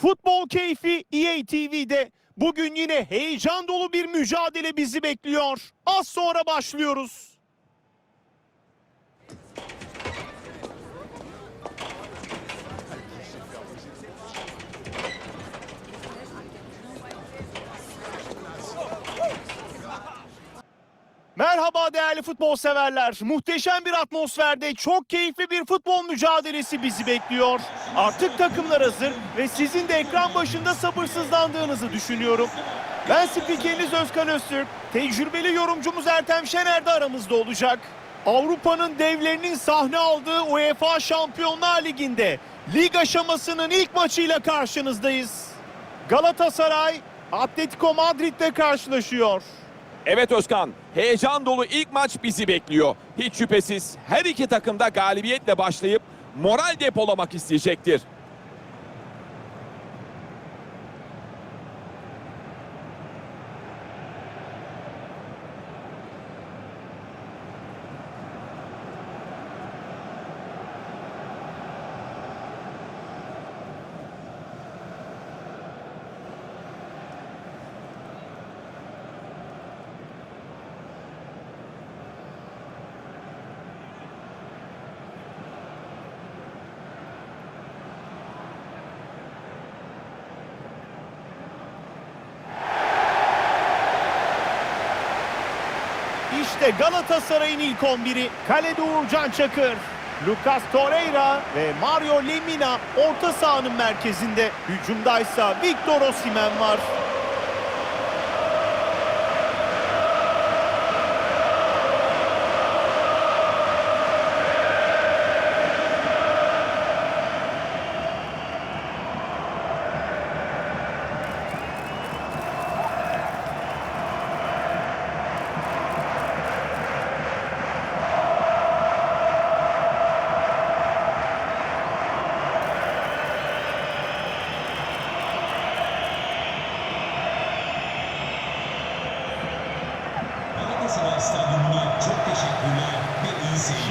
Futbol keyfi EA TV'de. Bugün yine heyecan dolu bir mücadele bizi bekliyor. Az sonra başlıyoruz. Merhaba değerli futbol severler. Muhteşem bir atmosferde çok keyifli bir futbol mücadelesi bizi bekliyor. Artık takımlar hazır ve sizin de ekran başında sabırsızlandığınızı düşünüyorum. Ben spikeriniz Özkan Öztürk. Tecrübeli yorumcumuz Ertem Şener de aramızda olacak. Avrupa'nın devlerinin sahne aldığı UEFA Şampiyonlar Ligi'nde lig aşamasının ilk maçıyla karşınızdayız. Galatasaray Atletico Madrid'le karşılaşıyor. Evet Özkan, heyecan dolu ilk maç bizi bekliyor. Hiç şüphesiz her iki takım da galibiyetle başlayıp moral depolamak isteyecektir. İşte Galatasaray'ın ilk 11'i. Kalede Uğurcan Çakır. Lucas Torreira ve Mario Lemina orta sahanın merkezinde. Hücumdaysa Victor Osimhen var.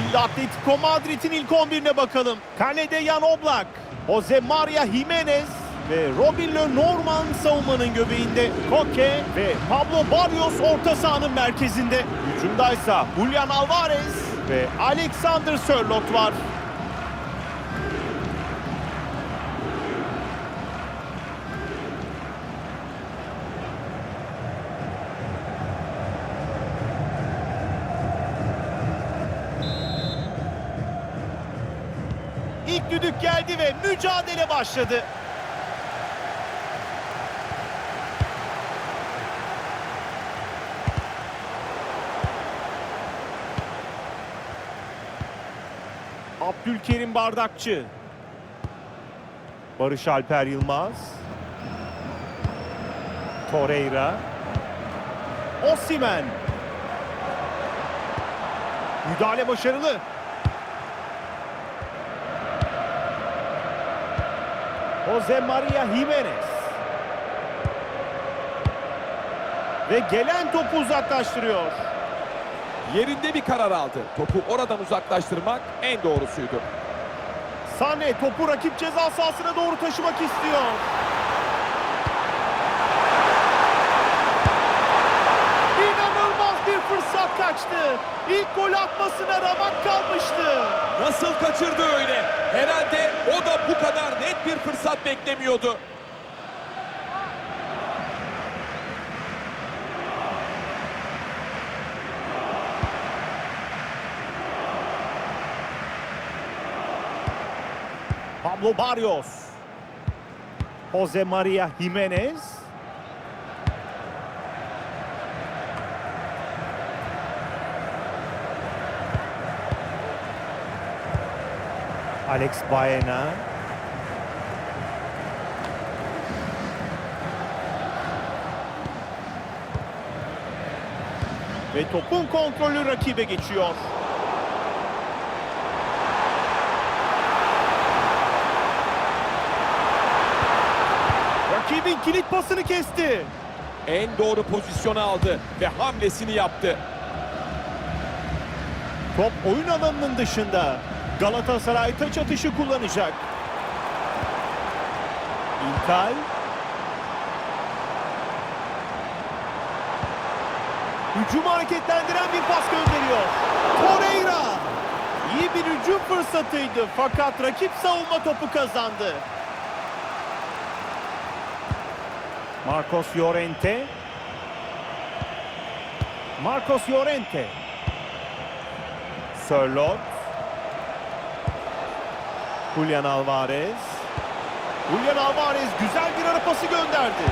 Şimdi Atletico Madrid'in ilk 11'ine bakalım. Kalede Jan Oblak, Jose Maria Jimenez ve Robin Norman savunmanın göbeğinde. Koke ve Pablo Barrios orta sahanın merkezinde. Hücumdaysa Julian Alvarez ve Alexander Sörloth var. Düdük geldi ve mücadele başladı. Abdülkerim Bardakçı. Barış Alper Yılmaz. Torreira. Osimen. Müdahale başarılı. Jose Maria Jimenez. Ve gelen topu uzaklaştırıyor. Yerinde bir karar aldı. Topu oradan uzaklaştırmak en doğrusuydu. Sane topu rakip ceza sahasına doğru taşımak istiyor. İnanılmaz bir fırsat kaçtı. İlk gol atmasına ramak kalmıştı. Nasıl kaçırdı öyle? Herhalde o da bu kadar net bir fırsat beklemiyordu. Pablo Barrios. Jose Maria Jimenez. Alex Baena. Ve topun kontrolü rakibe geçiyor. Rakibin kilit pasını kesti. En doğru pozisyonu aldı ve hamlesini yaptı. Top oyun alanının dışında. Galatasaray taç atışı kullanacak. İlkay. Hücumu hareketlendiren bir pas gönderiyor. Torreira. İyi bir hücum fırsatıydı fakat rakip savunma topu kazandı. Marcos Llorente. Marcos Llorente. Sörloth. Julian Alvarez. Julian Alvarez güzel bir ara pası gönderdi.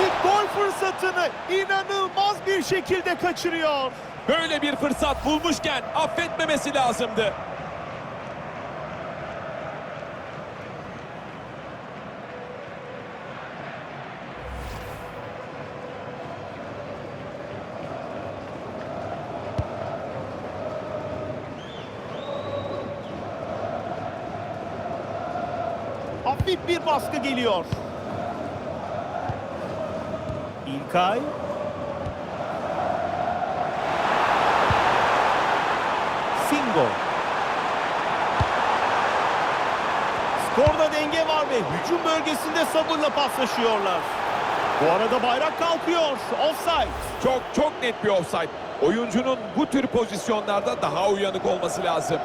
İlk gol fırsatını inanılmaz bir şekilde kaçırıyor. Böyle bir fırsat bulmuşken affetmemesi lazımdı. Bir baskı geliyor. İlkay. Singo. Skorda denge var ve hücum bölgesinde sabırla paslaşıyorlar. Bu arada bayrak kalkıyor. Offside. Çok çok net bir offside. Oyuncunun bu tür pozisyonlarda daha uyanık olması lazım.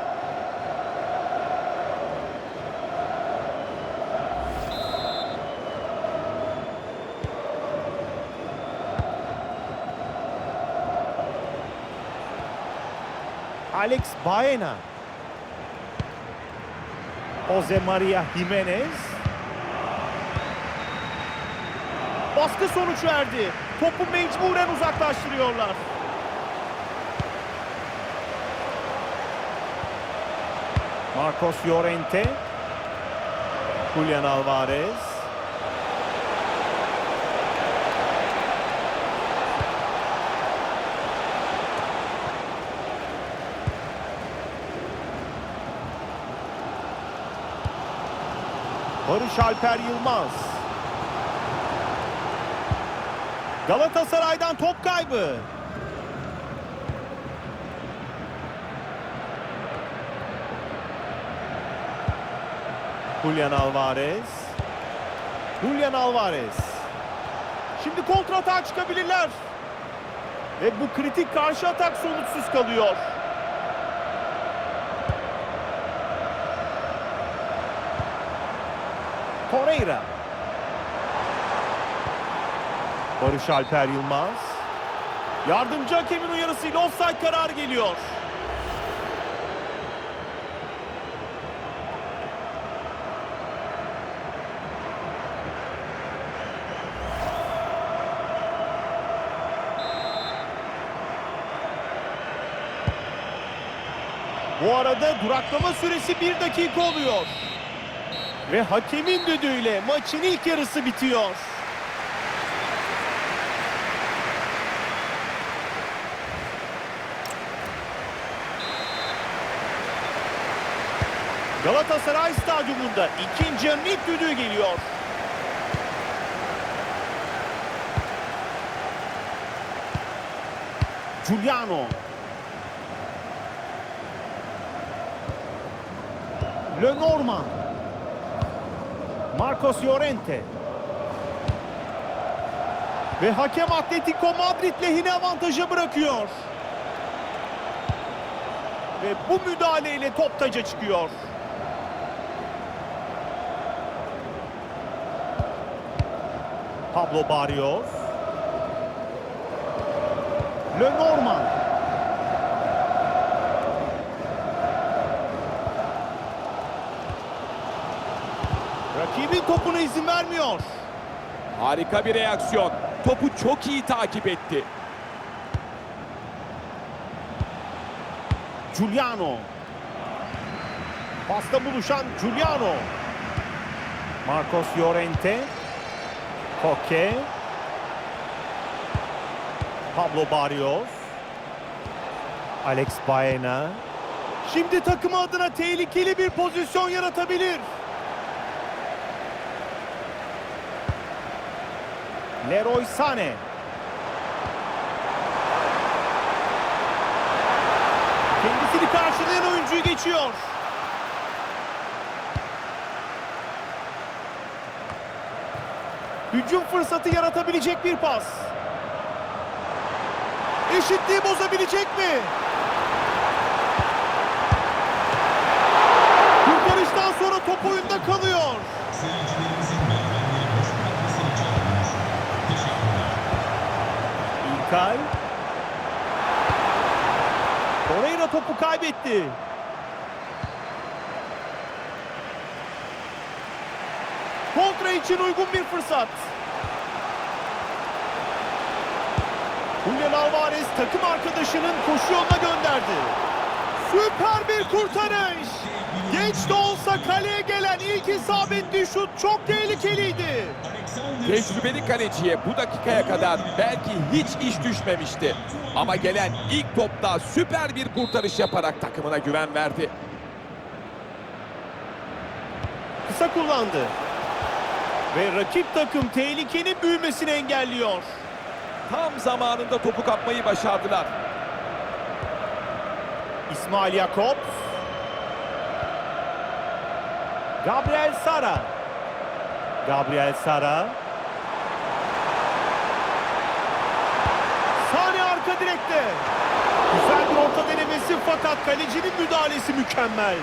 Alex Baena. Jose Maria Jimenez. Baskı sonuç verdi. Topu mecburen uzaklaştırıyorlar. Marcos Llorente. Julian Alvarez. Barış Alper Yılmaz. Galatasaray'dan top kaybı. Julian Alvarez. Julian Alvarez. Şimdi kontratağa çıkabilirler. Ve bu kritik karşı atak sonuçsuz kalıyor. Torreira. Barış Alper Yılmaz. Yardımcı hakemin uyarısıyla offside kararı geliyor. Bu arada duraklama süresi bir dakika oluyor. Ve hakemin düdüğüyle maçın ilk yarısı bitiyor. Galatasaray Stadyumunda ikinci yarının ilk düdüğü geliyor. Giuliano. Lenormand. Marcos Llorente. Ve hakem Atletico Madrid lehine avantajı bırakıyor. Ve bu müdahaleyle top taca çıkıyor. Pablo Barrios. Lenormand. Rakibin topuna izin vermiyor. Harika bir reaksiyon. Topu çok iyi takip etti. Giuliano. Pasta buluşan Giuliano. Marcos Llorente. Koke. Pablo Barrios. Alex Baena. Şimdi takımı adına tehlikeli bir pozisyon yaratabilir. Leroy Sané. Kendisini karşılayan oyuncuyu geçiyor. Hücum fırsatı yaratabilecek bir pas. Eşitliği bozabilecek mi? Kurtarıştan sonra top oyunda kalıyor. İlkay. Torreira topu kaybetti. Kontra için uygun bir fırsat. Julian Alvarez takım arkadaşının koşu yoluna gönderdi. Süper bir kurtarış. Geç de olsa kaleye gelen ilk isabetli şut çok tehlikeliydi. Tecrübeli kaleciye bu dakikaya kadar belki hiç iş düşmemişti. Ama gelen ilk topta süper bir kurtarış yaparak takımına güven verdi. Kısa kullandı. Ve rakip takım tehlikenin büyümesini engelliyor. Tam zamanında topu kapmayı başardılar. İsmail Yakup. Gabriel Sara. Gabriel Sara. Sane arka direkte. Güzel bir orta denemesi fakat kalecinin müdahalesi mükemmel.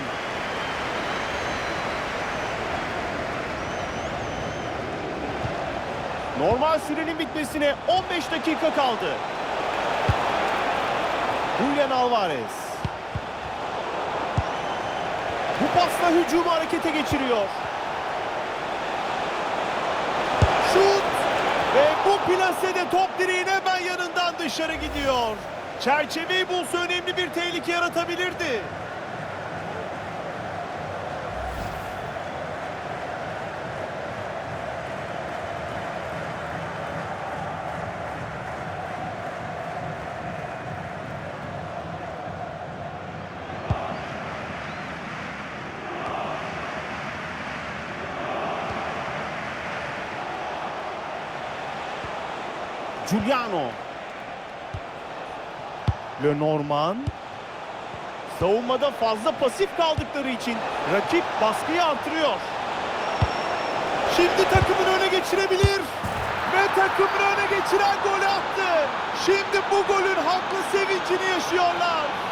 Normal sürenin bitmesine 15 dakika kaldı. Julian Alvarez. Bu pasla hücumu harekete geçiriyor. Şut! Ve bu plasede top direğin hemen yanından dışarı gidiyor. Çerçeveyi bulsa önemli bir tehlike yaratabilirdi. Giuliano. Lenormand. Savunmada fazla pasif kaldıkları için rakip baskıyı artırıyor. Şimdi takımını öne geçirebilir. Ve takımını öne geçiren golü attı. Şimdi bu golün haklı sevincini yaşıyorlar.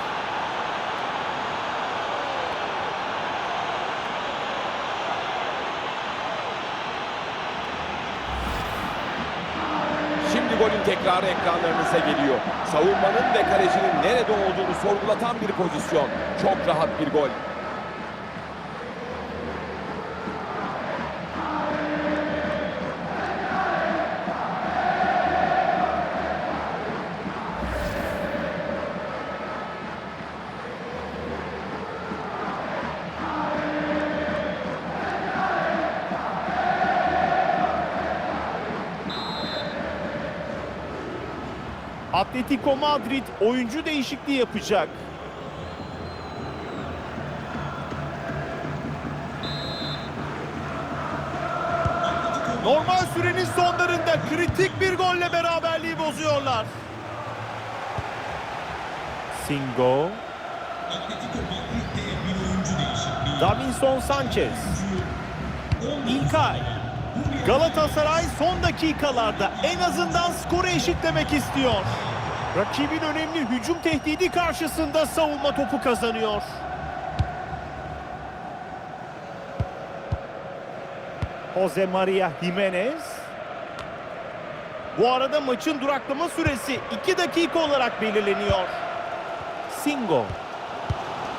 Golün tekrarı ekranlarınıza geliyor. Savunmanın ve kalecinin nerede olduğunu sorgulatan bir pozisyon. Çok rahat bir gol. Atletico Madrid oyuncu değişikliği yapacak. Normal sürenin sonlarında kritik bir golle beraberliği bozuyorlar. Singo. Davinson Sanchez, İlkay. Galatasaray son dakikalarda en azından skoru eşitlemek istiyor. Rakibin önemli hücum tehdidi karşısında savunma topu kazanıyor. Jose Maria Jimenez. Bu arada maçın duraklama süresi 2 dakika olarak belirleniyor. Singo.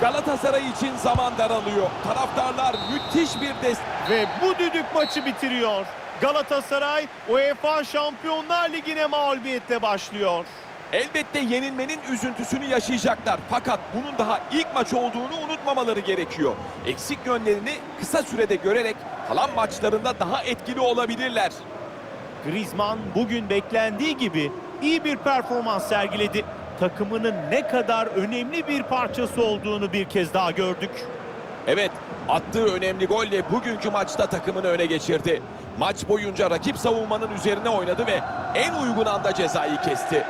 Galatasaray için zaman daralıyor. Taraftarlar müthiş bir destek. Ve bu düdük maçı bitiriyor. Galatasaray UEFA Şampiyonlar Ligi'ne mağlubiyetle başlıyor. Elbette yenilmenin üzüntüsünü yaşayacaklar. Fakat bunun daha ilk maç olduğunu unutmamaları gerekiyor. Eksik yönlerini kısa sürede görerek kalan maçlarında daha etkili olabilirler. Griezmann bugün beklendiği gibi iyi bir performans sergiledi. Takımının ne kadar önemli bir parçası olduğunu bir kez daha gördük. Evet, attığı önemli golle bugünkü maçta takımını öne geçirdi. Maç boyunca rakip savunmanın üzerine oynadı ve en uygun anda cezayı kesti.